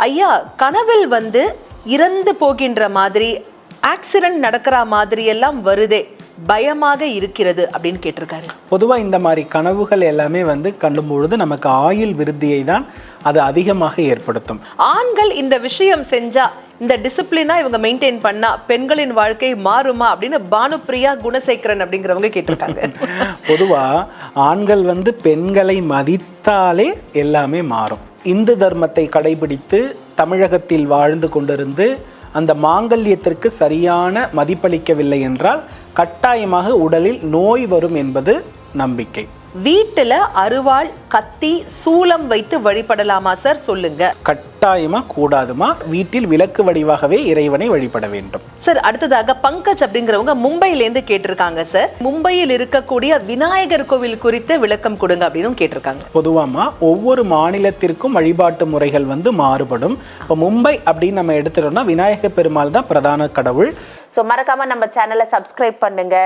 ஐயா கனவில் வந்து இறந்து போகின்ற மாதிரி ஆக்சிடென்ட் நடக்கிற மாதிரி எல்லாம் வருதே பயமாக இருக்கிறது அப்படின்னு கேட்டிருக்காரு. பொதுவாக இந்த மாதிரி கனவுகள் எல்லாமே வந்து கண்டும் பொழுது நமக்கு ஆயுள் விருத்தியை தான் அது அதிகமாக ஏற்படுத்தும். ஆண்கள் இந்த விஷயம் செஞ்சா இந்த டிசிப்ளினா இவங்க மெயின்டைன் பண்ணா பெண்களின் வாழ்க்கை மாறுமா அப்படின்னு பானுப்பிரியா குணசேகரன் அப்படிங்கிறவங்க கேட்டிருக்காங்க. பொதுவாக ஆண்கள் வந்து பெண்களை மதித்தாலே எல்லாமே மாறும். இந்து தர்மத்தை கடைபிடித்து தமிழகத்தில் வாழ்ந்து கொண்டிருந்து அந்த மாங்கல்யத்திற்கு சரியான மதிப்பளிக்கவில்லை என்றால் கட்டாயமாக உடலில் நோய் வரும் என்பது நம்பிக்கை. வீட்டுல அருவாள் கத்தி சூலம் வைத்து வழிபடலாமா சார் சொல்லுங்க. கட்டாயமா கூடாதுமா? வீட்டில் விளக்கு வடிவாகவே இறைவனை வழிபட வேண்டும். சார் அடுத்ததாக பங்கஜ் அப்படிங்கிறவங்க மும்பையில இருந்து கேட்டிருக்காங்க சார் மும்பையில் இருக்கக்கூடிய விநாயகர் கோவில் குறித்து விளக்கம் கொடுங்க அப்படின்னு கேட்டிருக்காங்க. பொதுவாமா ஒவ்வொரு மாநிலத்திற்கும் வழிபாட்டு முறைகள் வந்து மாறுபடும். இப்போ மும்பை அப்படின்னு நம்ம எடுத்துட்டோம்னா விநாயக பெருமாள் தான் பிரதான கடவுள். ஸோ மறக்காம நம்ம சேனலை சப்ஸ்கிரைப் பண்ணுங்க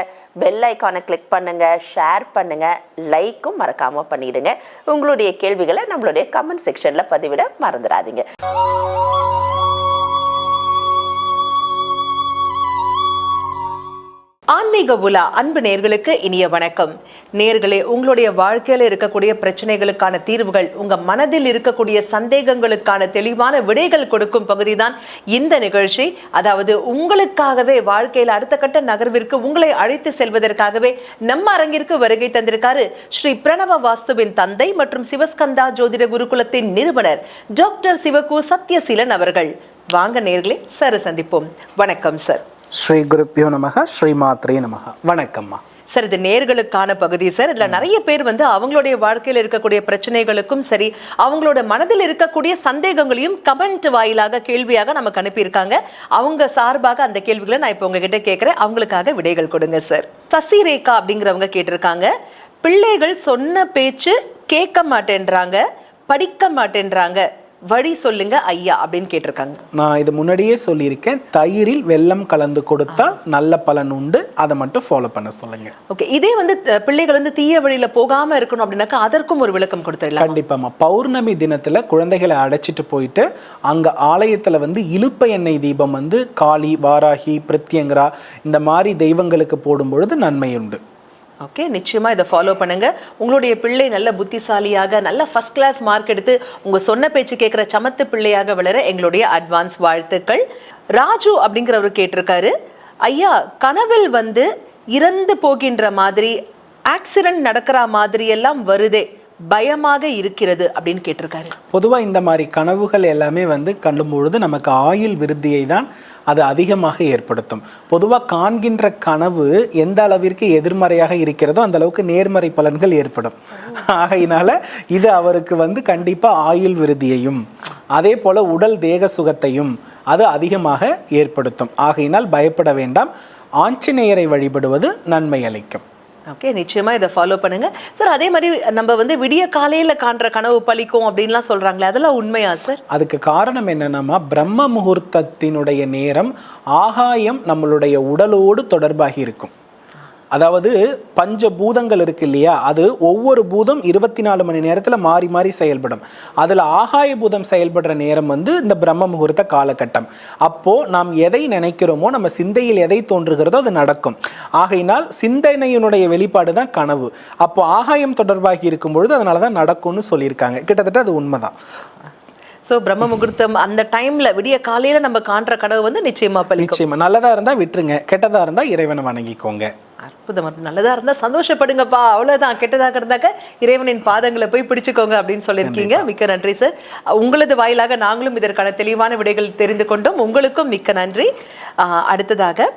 பெல் ஐக்கானை கிளிக் பண்ணுங்க ஷேர் பண்ணுங்க லைக்கும் மறக்காம பண்ணிடுங்க. உங்களுடைய கேள்விகளை நம்மளுடைய கமெண்ட் செக்ஷன்ல பதிவிட மறந்துடாதீங்க. 谢。ஆன்மீக உலா அன்பு நேர்களுக்கு இனிய வணக்கம். நேர்களே உங்களுடைய வாழ்க்கையில இருக்கக்கூடிய பிரச்சனைகளுக்கான தீர்வுகள் உங்க மனதில் இருக்கக்கூடிய சந்தேகங்களுக்கான தெளிவான விடைகள் கொடுக்கும் பகுதிதான் இந்த நிகழ்ச்சி. அதாவது உங்களுக்காகவே வாழ்க்கையில் அடுத்த கட்ட நகர்விற்கு உங்களை அழைத்து செல்வதற்காகவே நம்ம அரங்கிற்கு வருகை தந்திருக்காரு ஸ்ரீ பிரணவ வாஸ்துவின் தந்தை மற்றும் சிவஸ்கந்தா ஜோதிட குருகுலத்தின் நிறுவனர் டாக்டர் சிவகு சத்யசீலன் அவர்கள். வாங்க நேர்களே சார் சந்திப்போம். வணக்கம் சார். ஸ்ரீ குருப்பியோ நமக ஸ்ரீ மாத்ரே நமக. வணக்கம்மா. சார் இது நேர்களுக்கான பகுதி சார். இதில் நிறைய பேர் வந்து அவங்களுடைய வாழ்க்கையில் இருக்கக்கூடிய பிரச்சனைகளுக்கும் சரி அவங்களோட மனதில் இருக்கக்கூடிய சந்தேகங்களையும் கமெண்ட் வாயிலாக கேள்வியாக நமக்கு அனுப்பியிருக்காங்க. அவங்க சார்பாக அந்த கேள்விகளை நான் இப்போ உங்ககிட்ட கேட்குறேன். அவங்களுக்காக விடைகள் கொடுங்க சார். சசிரேகா அப்படிங்கிறவங்க கேட்டிருக்காங்க. பிள்ளைகள் சொன்ன பேச்சு கேட்க மாட்டேன்றாங்க படிக்க மாட்டேன்றாங்க. வழி சொல்லுங்க ஐயா அப்படின்னு கேட்டிருக்காங்க. நான் இது முன்னாடியே சொல்லியிருக்கேன். தயிரில் வெல்லம் கலந்து கொடுத்தால் நல்ல பலன் உண்டு. அதை மட்டும் ஃபாலோ பண்ண சொல்லுங்க. ஓகே இதே வந்து பிள்ளைகள் வந்து தீய வழியில போகாம இருக்கணும் அப்படின்னாக்கா அதற்கும் ஒரு விளக்கம் கொடுத்துடலாம்? கண்டிப்பாம்மா. பௌர்ணமி தினத்துல குழந்தைகளை அழைச்சிட்டு போயிட்டு அங்க ஆலயத்துல வந்து இலுப்ப எண்ணெய் தீபம் வந்து காளி வாராகி பிரத்யங்கரா இந்த மாதிரி தெய்வங்களுக்கு போடும் பொழுது நன்மை உண்டு. ஓகே நிச்சயமா இதை ஃபாலோ பண்ணுங்க. உங்களுடைய பிள்ளை நல்ல புத்திசாலியாக நல்ல ஃபர்ஸ்ட் கிளாஸ் மார்க் எடுத்து உங்க சொன்ன பேச்சு கேட்குற சமத்து பிள்ளையாக வளர எங்களுடைய அட்வான்ஸ் வாழ்த்துக்கள். ராஜு அப்படிங்கிறவர் கேட்டிருக்காரு. ஐயா கனவில் வந்து இறந்து போகின்ற மாதிரி ஆக்சிடென்ட் நடக்கிற மாதிரி எல்லாம் வருதே. பயமாக இருக்கிறது அப்படின்னு கேட்டிருக்காரு. பொதுவா இந்த மாதிரி கனவுகள் எல்லாமே வந்து கண்டும் பொழுது நமக்கு ஆயுள் விருத்தியை தான் அது அதிகமாக ஏற்படுத்தும். பொதுவாக காண்கின்ற கனவு எந்த அளவிற்கு எதிர்மறையாக இருக்கிறதோ அந்த அளவுக்கு நேர்மறை பலன்கள் ஏற்படும். ஆகையினால இது அவருக்கு வந்து கண்டிப்பா ஆயுள் விருதியையும் அதே போல உடல் தேக சுகத்தையும் அது அதிகமாக ஏற்படுத்தும். ஆகையினால் பயப்பட வேண்டாம். ஆஞ்சநேயரை வழிபடுவது நன்மை அளிக்கும். ஓகே நிச்சயமா இதை ஃபாலோ பண்ணுங்க. சார் அதே மாதிரி நம்ம வந்து விடிய காலையில் காண்ற கனவு பழிக்கும் அப்படின்லாம் சொல்றாங்களே அதெல்லாம் உண்மையா சார் அதுக்கு காரணம் என்னன்னா பிரம்ம முகூர்த்தத்தினுடைய நேரம் ஆகாயம் நம்மளுடைய உடலோடு தொடர்பாகி இருக்கும். அதாவது பஞ்ச பூதங்கள் இருக்கு இல்லையா? அது ஒவ்வொரு பூதம் இருபத்தி நாலு மணி நேரத்தில் மாறி மாறி செயல்படும். அதில் ஆகாய பூதம் செயல்படுற நேரம் வந்து இந்த பிரம்ம முகூர்த்த காலகட்டம். அப்போ நாம் எதை நினைக்கிறோமோ நம்ம சிந்தையில் எதை தோன்றுகிறதோ அது நடக்கும். ஆகையினால் சிந்தனையினுடைய வெளிப்பாடு தான் கனவு. அப்போ ஆகாயம் தொடர்பாகி இருக்கும் பொழுது அதனால தான் நடக்கும்னு சொல்லியிருக்காங்க. கிட்டத்தட்ட அது உண்மைதான். சோ பிரம்ம முகூர்த்தம் அந்த டைம்ல விடிய காலையில நம்ம காண்ற கனவு வந்து நிச்சயமா நிச்சயமா. நல்லதா இருந்தா விட்டுருங்க. கெட்டதா இருந்தா இறைவனை வணங்கிக்கோங்க. அற்புதம் நல்லதா இருந்தா சந்தோஷப்படுங்கப்பா. அவ்வளவுதான். கெட்டதாக இருந்தாக்க இறைவனின் பாதங்களை போய் பிடிச்சுக்கோங்க அப்படின்னு சொல்லியிருக்கீங்க. மிக்க நன்றி சார் உங்களது வாயிலாக நாங்களும் இதற்கான தெளிவான விடைகள் தெரிந்து கொண்டோம். உங்களுக்கும் மிக்க நன்றி. அடுத்ததாக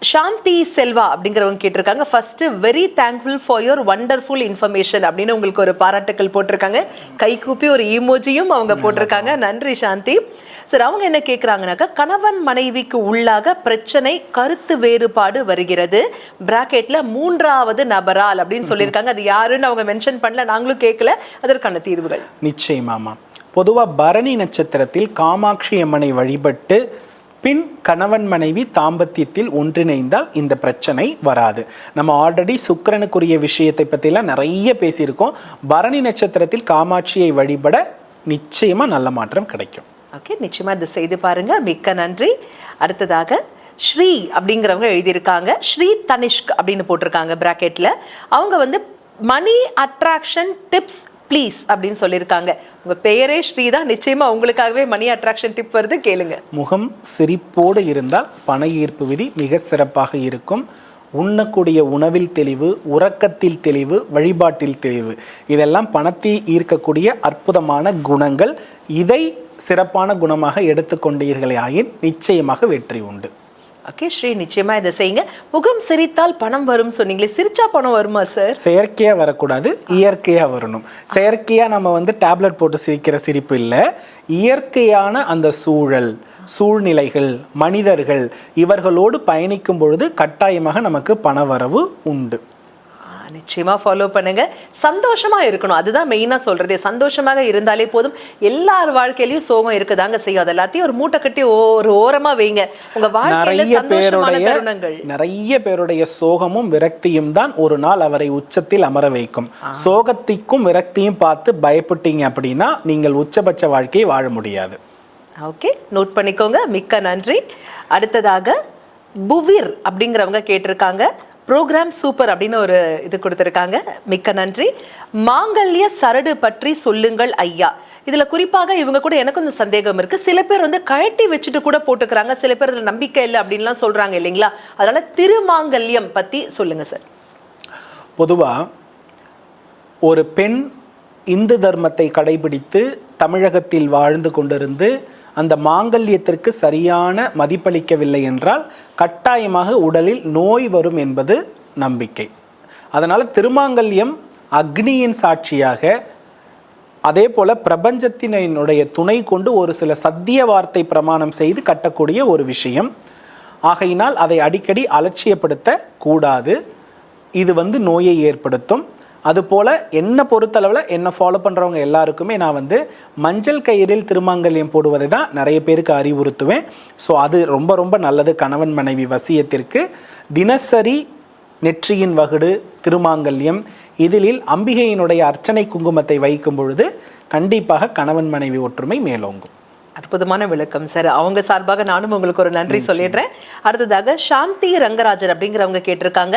சாந்தி செல்வா அப்படிங்கிறவங்க கேட்டிருக்காங்க. First very thankful for your wonderful information அப்படின்னு உங்களுக்கு ஒரு பாராட்டுக்கள் போட்டிருக்காங்க. கை கூப்பி ஒரு ஈமோஜியும் அவங்க போட்டிருக்காங்க. நன்றி சாந்தி. சார் அவங்க என்ன கேட்குறாங்கனாக்கா கணவன் மனைவிக்கு உள்ளாக பிரச்சனை கருத்து வேறுபாடு வருகிறது. பிராக்கெட்ல மூன்றாவது நபரால் அப்படின்னு சொல்லியிருக்காங்க. அது யாருன்னு அவங்க மென்ஷன் பண்ணல நாங்களும் கேட்கல அதற்கான தீர்வுகள். நிச்சயமாமா பொதுவா பரணி நட்சத்திரத்தில் காமாட்சி அம்மனை வழிபட்டு பின் கணவன் மனைவி தாம்பத்தியத்தில் ஒன்றிணைந்தால் இந்த பிரச்சனை வராது. நம்ம ஆல்ரெடி சுக்கிரனுக்குரிய விஷயத்தை பற்றிலாம் நிறைய பேசியிருக்கோம். பரணி நட்சத்திரத்தில் காமாட்சியை வழிபட நிச்சயமாக நல்ல மாற்றம் கிடைக்கும். ஓகே நிச்சயமாக இது செய்து பாருங்க. மிக்க நன்றி. அடுத்ததாக ஸ்ரீ அப்படிங்கிறவங்க எழுதியிருக்காங்க. ஸ்ரீ தனிஷ்க் அப்படின்னு போட்டிருக்காங்க பிராக்கெட்டில் அவங்க வந்து மணி அட்ராக்ஷன் டிப்ஸ் ப்ளீஸ் அப்படின்னு சொல்லியிருக்காங்க. உங்கள் பெயரே ஸ்ரீ தான் நிச்சயமாக உங்களுக்காகவே மணி அட்ராக்ஷன் டிப் வருது. கேளுங்க. முகம் சிரிப்போடு இருந்தால் பண ஈர்ப்பு விதி மிக சிறப்பாக இருக்கும். உண்ணக்கூடிய உணவில் தெளிவு உறக்கத்தில் தெளிவு வழிபாட்டில் தெளிவு. இதெல்லாம் பணத்தை ஈர்க்கக்கூடிய அற்புதமான குணங்கள். இதை சிறப்பான குணமாக எடுத்துக்கொண்டீர்களே ஆயின் நிச்சயமாக வெற்றி உண்டு. ஓகே ஸ்ரீ நிச்சயமா இதை செய்யுங்க. முகம் சிரித்தால் பணம் வரும் சொன்னீங்களே சிரிச்சா பணம் வருமா சார் செயற்கையா வரக்கூடாது இயற்கையா வரணும். செயற்கையா நம்ம வந்து டேப்லெட் போட்டு சிரிக்கிற சிரிப்பு இல்லை. இயற்கையான அந்த சூழல் சூழ்நிலைகள் மனிதர்கள் இவர்களோடு பயணிக்கும் பொழுது கட்டாயமாக நமக்கு பணவரவு உண்டு. ஆ, நிச்சயமா ஃபாலோ பண்ணுங்க. சந்தோஷமா இருக்கணும். அதுதான் மெயினா சொல்றதே. சந்தோஷமாக இருந்தாலே போதும். எல்லார் வாழ்க்கையிலயும் சோகம் இருக்குதாங்க செய்யும். அது எல்லாத்தையும் ஒரு மூட்டை கட்டி ஒரு ஓரமா வைங்க. உங்க வாழ்க்கையில சந்தோஷமான தருணங்கள். நிறைய பேருடைய சோகமும் விரக்தியும் தான் ஒரு நாள் அவரை உச்சத்தில் அமர வைக்கும். சோகத்திற்கும் விரக்தியும் பார்த்து பயப்பட்டீங்க அப்படின்னா நீங்கள் உச்சபட்ச வாழ்க்கையை வாழ முடியாது. ஓகே நோட் பண்ணிக்கோங்க. மிக்க நன்றி. அடுத்ததாக புவிர் அப்படிங்கிறவங்க கேட்டிருக்காங்க. ப்ரோக்ராம் சூப்பர் அப்படின்னு ஒரு இது கொடுத்துருக்காங்க. மிக்க நன்றி. மாங்கல்ய சரடு பற்றி சொல்லுங்கள் ஐயா. இதில் குறிப்பாக இவங்க கூட எனக்கு கொஞ்சம் சந்தேகம் இருக்குது சில பேர் வந்து கழட்டி வச்சுட்டு கூட போட்டுக்கிறாங்க. சில பேர் இதில் நம்பிக்கை இல்லை அப்படின்லாம் சொல்கிறாங்க இல்லைங்களா? அதனால் திருமாங்கல்யம் பற்றி சொல்லுங்கள் சார். பொதுவாக ஒரு பெண் இந்து தர்மத்தை கடைபிடித்து தமிழகத்தில் வாழ்ந்து கொண்டிருந்து அந்த மாங்கல்யத்திற்கு சரியான மதிப்பளிக்கவில்லை என்றால் கட்டாயமாக உடலில் நோய் வரும் என்பது நம்பிக்கை. அதனால் திருமாங்கல்யம் அக்னியின் சாட்சியாக அதே போல பிரபஞ்சத்தினுடைய துணை கொண்டு ஒரு சில சத்திய வார்த்தை பிரமாணம் செய்து கட்டக்கூடிய ஒரு விஷயம். ஆகையினால் அதை அடிக்கடி அலட்சியப்படுத்த கூடாது இது வந்து நோயை ஏற்படுத்தும். அதுபோல் என்னை பொறுத்தளவில் என்னை ஃபாலோ பண்ணுறவங்க எல்லாருக்குமே நான் வந்து மஞ்சள் கயிறில் திருமாங்கல்யம் போடுவதை தான் நிறைய பேருக்கு அறிவுறுத்துவேன். ஸோ அது ரொம்ப ரொம்ப நல்லது கணவன் மனைவி வசியத்திற்கு. தினசரி நெற்றியின் வகுடு திருமாங்கல்யம். இதில் அம்பிகையினுடைய அர்ச்சனை குங்குமத்தை வைக்கும் பொழுது கண்டிப்பாக கணவன் மனைவி ஒற்றுமை மேலோங்கும். அற்புதமான விளக்கம் சார் அவங்க சார்பாக நானும் உங்களுக்கு ஒரு நன்றி சொல்லிடுறேன். அடுத்ததாக சாந்தி ரங்கராஜன் அப்படிங்கிறவங்க கேட்டிருக்காங்க.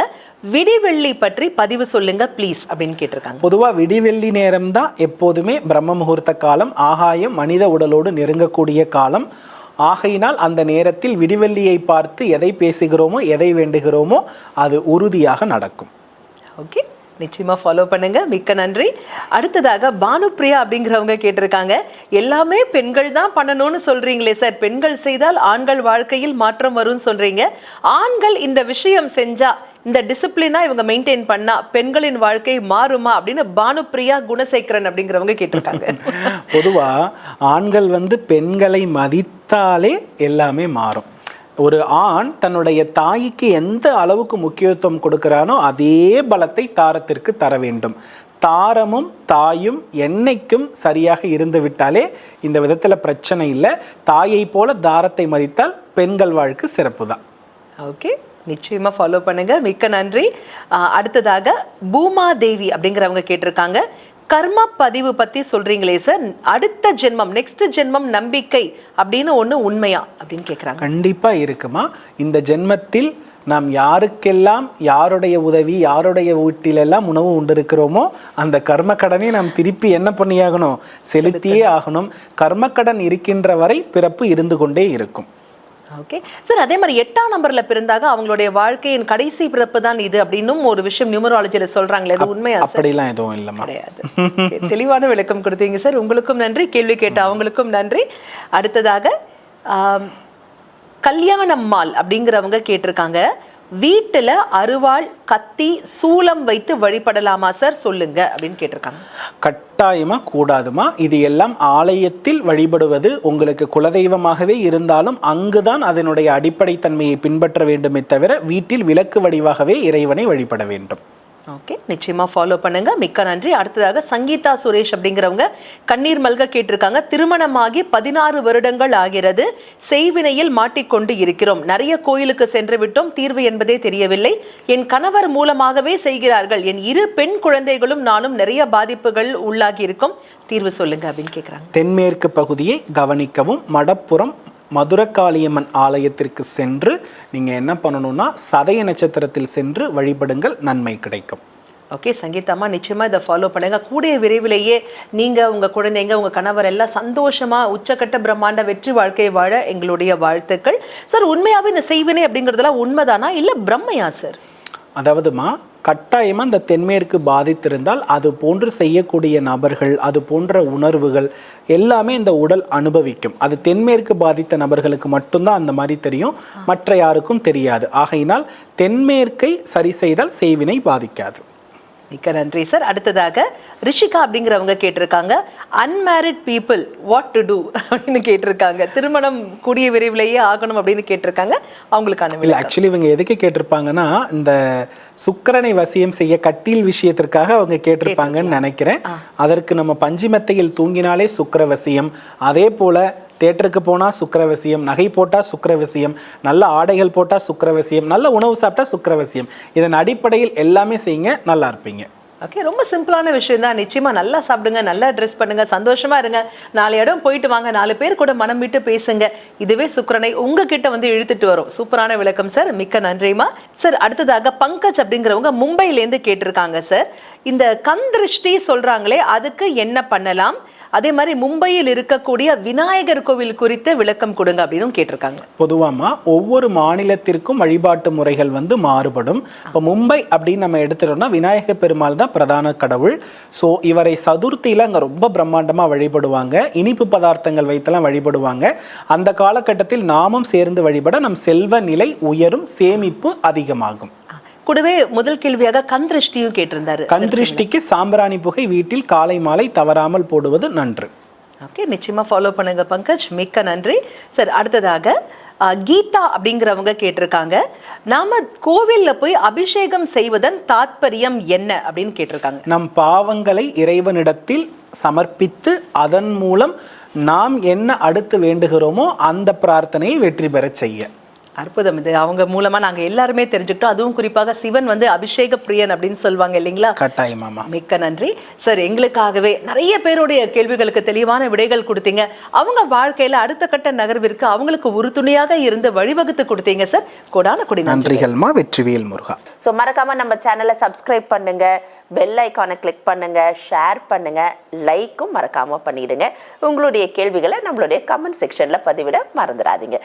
விடிவெள்ளி பற்றி பதிவு சொல்லுங்க ப்ளீஸ் அப்படின்னு கேட்டிருக்காங்க. பொதுவாக விடிவெள்ளி நேரம் தான் எப்போதுமே பிரம்ம முகூர்த்த காலம் ஆகாயம் மனித உடலோடு நெருங்கக்கூடிய காலம். ஆகையினால் அந்த நேரத்தில் விடிவெள்ளியை பார்த்து எதை பேசுகிறோமோ எதை வேண்டுகிறோமோ அது உறுதியாக நடக்கும். ஓகே நிச்சயமாக ஃபாலோ பண்ணுங்க. மிக்க நன்றி. அடுத்ததாக பானுப்ரியா அப்படிங்கிறவங்க கேட்டிருக்காங்க. எல்லாமே பெண்கள் தான் பண்ணணும்னு சொல்றீங்களே சார். பெண்கள் செய்தால் ஆண்கள் வாழ்க்கையில் மாற்றம் வரும்னு சொல்றீங்க. ஆண்கள் இந்த விஷயம் செஞ்சா இந்த டிசிப்ளினா இவங்க மெயின்டைன் பண்ணா பெண்களின் வாழ்க்கை மாறுமா அப்படின்னு பானுப்ரியா குணசேகரன் அப்படிங்கிறவங்க கேட்டிருக்காங்க. பொதுவா ஆண்கள் வந்து பெண்களை மதித்தாலே எல்லாமே மாறும். ஒரு ஆண் தன்னுடைய தாய்க்கு எந்த அளவுக்கு முக்கியத்துவம் கொடுக்கிறானோ அதே பலத்தை தாரத்திற்கு தர வேண்டும். தாரமும் தாயும் என்னைக்கும் சரியாக இருந்து விட்டாலே இந்த விதத்தில் பிரச்சனை இல்லை. தாயை போல தாரத்தை மதித்தால் பெண்கள் வாழ்க்கை சிறப்பு தான். ஓகே. நிச்சயமாக ஃபாலோ பண்ணுங்க. மிக்க நன்றி. அடுத்ததாக பூமா தேவி அப்படிங்கிறவங்க கேட்டிருக்காங்க. கர்ம பதிவு பத்தி சொல்றீங்களே சார் அடுத்த ஜென்மம் நெக்ஸ்ட் ஜென்மம் நம்பிக்கை அப்படின்னு ஒண்ணு உண்மையா அப்படின்னு கேக்குறாங்க. கண்டிப்பா இருக்குமா. இந்த ஜென்மத்தில் நாம் யாருக்கெல்லாம் யாருடைய உதவி யாருடைய வீட்டிலெல்லாம் உணவு உண்டிருக்கிறோமோ அந்த கர்மக்கடனை நாம் திருப்பி என்ன பண்ணியாகணும்? செலுத்தியே ஆகணும். கர்மக்கடன் இருக்கின்ற வரை பிறப்பு இருந்து கொண்டே இருக்கும். ஓகே சார் அதே மாதிரி எட்டாம் நம்பர்ல பிறந்தாக அவங்களுடைய வாழ்க்கையின் கடைசி பிறப்பு தான் இது அப்படின்னும் ஒரு விஷயம் நியூமராலஜில சொல்றாங்களே அது உண்மையா அப்படிலாம் எதுவும் இல்லைம்மா கிடையாது. தெளிவான விளக்கம் கொடுத்தீங்க சார் உங்களுக்கும் நன்றி. கேள்வி கேட்ட அவங்களுக்கும் நன்றி. அடுத்ததாக கல்யாணம்மாள் அப்படிங்கிறவங்க கேட்டிருக்காங்க. வீட்டுல அருவாள் கத்தி சூலம் வைத்து வழிபடலாமா சார் சொல்லுங்க அப்படின்னு கேட்டிருக்காங்க. கட்டாயமா கூடாதுமா. இது எல்லாம் ஆலயத்தில் வழிபடுவது உங்களுக்கு குலதெய்வமாகவே இருந்தாலும் அங்குதான் அதனுடைய அடிப்படை தன்மையை பின்பற்ற வேண்டுமே தவிர வீட்டில் விளக்கு வடிவாகவே இறைவனை வழிபட வேண்டும். ஓகே நிச்சயமா ஃபாலோ பண்ணுங்க. மிக்க நன்றி. அடுத்ததாக சங்கீதா சுரேஷ் அப்படிங்கிறவங்க கண்ணீர் மல்க கேட்டிருக்காங்க. திருமணமாகி பதினாறு வருடங்கள் ஆகிறது. செய்வினையில் மாட்டிக்கொண்டு இருக்கிறோம். நிறைய கோயிலுக்கு சென்று விட்டோம். தீர்வு என்பதே தெரியவில்லை. என் கணவர் மூலமாகவே செய்கிறார்கள். என் இரு பெண் குழந்தைகளும் நானும் நிறைய பாதிப்புகள் உள்ளாகி இருக்கும். தீர்வு சொல்லுங்க அப்படின்னு கேட்குறாங்க தென்மேற்கு பகுதியை கவனிக்கவும் மடப்புறம் மதுரக்காளியம்மன் ஆலயத்திற்கு சென்று நீங்கள் என்ன பண்ணணும்னா சதய நட்சத்திரத்தில் சென்று வழிபடுங்கள் நன்மை கிடைக்கும். ஓகே சங்கீதாம்மா நிச்சயமாக இதை ஃபாலோ பண்ணுங்க. கூடிய விரைவிலேயே நீங்கள் உங்கள் குழந்தைங்க உங்கள் கணவர் எல்லாம் சந்தோஷமாக உச்சக்கட்ட பிரம்மாண்ட வெற்றி வாழ்க்கையை வாழ எங்களுடைய வாழ்த்துக்கள். சார் உண்மையாகவே இந்த செய்வினை அப்படிங்கிறதுலாம் உண்மைதானா? இல்லை பிரம்மையா சார் அதாவதுமா கட்டாயமாக இந்த தென்மேற்கு பாதித்திருந்தால் அது போன்று செய்யக்கூடிய நபர்கள் அது போன்ற உணர்வுகள் எல்லாமே இந்த உடல் அனுபவிக்கும். அது தென்மேற்கு பாதித்த நபர்களுக்கு மட்டும்தான் அந்த மாதிரி தெரியும். மற்ற யாருக்கும் தெரியாது. ஆகையினால் தென்மேற்கை சரி செய்தால் செய்வினை பாதிக்காது. மிக்க நன்றி சார் அடுத்ததாக ரிஷிகா அப்படிங்கிறவங்க கேட்டிருக்காங்க unmarried people what to do அப்படின்னு கேட்டிருக்காங்க. திருமணம் கூடிய விரைவிலேயே ஆகணும் அப்படின்னு கேட்டிருக்காங்க. அவங்களுக்கான இல்லை. ஆக்சுவலி இவங்க எதுக்கு கேட்டிருப்பாங்கன்னா இந்த சுக்கிரனை வசியம் செய்ய கட்டில் விஷயத்திற்காக அவங்க கேட்டிருப்பாங்கன்னு நினைக்கிறேன். அதற்கு நம்ம பஞ்சிமெத்தையில் தூங்கினாலே சுக்கிர வசியம். அதே போல தேட்டருக்கு போனால் சுக்கரவசியம் நகை போட்டால் சுக்கரவசியம் நல்ல ஆடைகள் போட்டால் சுக்கரவசியம் நல்ல உணவு சாப்பிட்டா சுக்கரவசியம். இதன் அடிப்படையில் எல்லாமே செய்யுங்க நல்லா இருப்பீங்க. ஓகே ரொம்ப சிம்பிளான விஷயம் தான். நிச்சயமாக நல்லா சாப்பிடுங்க நல்லா ட்ரெஸ் பண்ணுங்கள் சந்தோஷமாக இருங்க. நாலு இடம் போயிட்டு வாங்க நாலு பேர் கூட மனம் விட்டு பேசுங்க. இதுவே சுக்கரனை உங்ககிட்ட வந்து இழுத்துட்டு வரும். சூப்பரான விளக்கம் சார் மிக்க நன்றிமா சார் அடுத்ததாக பங்கஜ் அப்படிங்கிறவங்க மும்பையிலேருந்து கேட்டிருக்காங்க சார் இந்த கந்திருஷ்டி சொல்கிறாங்களே அதுக்கு என்ன பண்ணலாம்? அதே மாதிரி மும்பையில் இருக்கக்கூடிய விநாயகர் கோவில் குறித்து விளக்கம் கொடுங்க அப்படின்னு கேட்டிருக்காங்க. பொதுவாமா ஒவ்வொரு மாநிலத்திற்கும் வழிபாட்டு முறைகள் வந்து மாறுபடும். இப்போ மும்பை அப்படின்னு நம்ம எடுத்துட்டோம்னா விநாயகர் பெருமாள் தான் பிரதான கடவுள். ஸோ இவரை சதுர்த்தியில் அங்கே ரொம்ப பிரம்மாண்டமாக வழிபடுவாங்க. இனிப்பு பதார்த்தங்கள் வைத்தெல்லாம் வழிபடுவாங்க. அந்த காலகட்டத்தில் நாமும் சேர்ந்து வழிபட நம் செல்வ நிலை உயரும் சேமிப்பு அதிகமாகும். கூடவே முதல் கேள்வியாக கண் திருஷ்டியும் கேட்டிருந்தாரு. கண் திருஷ்டிக்கு சாம்பிராணி புகை வீட்டில் காலை மாலை தவறாமல் போடுவது நன்று. ஓகே நிச்சயமா ஃபாலோ பண்ணுங்க பங்கஜ். மிக்க நன்றி. சார் அடுத்ததாக கீதா அப்படிங்கிறவங்க கேட்டிருக்காங்க. நாம கோவில்ல போய் அபிஷேகம் செய்வதன் தாத்பரியம் என்ன அப்படின்னு கேட்டிருக்காங்க. நம் பாவங்களை இறைவனிடத்தில் சமர்ப்பித்து அதன் மூலம் நாம் என்ன அடுத்து வேண்டுகிறோமோ அந்த பிரார்த்தனையை வெற்றி பெறச் செய்ய. அற்புதம் இது. அவங்க மூலமா நாங்க எல்லாருமே தெரிஞ்சுக்கிட்டோம். அதுவும் குறிப்பாக சிவன் வந்து அபிஷேக பிரியன் அப்படின்னு சொல்லுவாங்க இல்லைங்களா? கட்டாயமாமா மிக்க நன்றி. சார் எங்களுக்காகவே நிறைய பேருடைய கேள்விகளுக்கு தெளிவான விடைகள் கொடுத்தீங்க. அவங்க வாழ்க்கையில அடுத்த கட்ட நகர்விற்கு அவங்களுக்கு உறுதுணையாக இருந்து வழிவகுத்து கொடுத்தீங்க சார் கொடான கொடி நன்றி நன்றிகள்மா வெற்றிவேல் முருகா. ஸோ மறக்காம நம்ம சேனலை சப்ஸ்கிரைப் பண்ணுங்க. பெல் ஐக்கானை கிளிக் பண்ணுங்க. ஷேர் பண்ணுங்க. லைக்கும் மறக்காம பண்ணிடுங்க. உங்களுடைய கேள்விகளை நம்மளுடைய கமெண்ட் செக்ஷன்ல பதிவிட மறந்துடாதீங்க.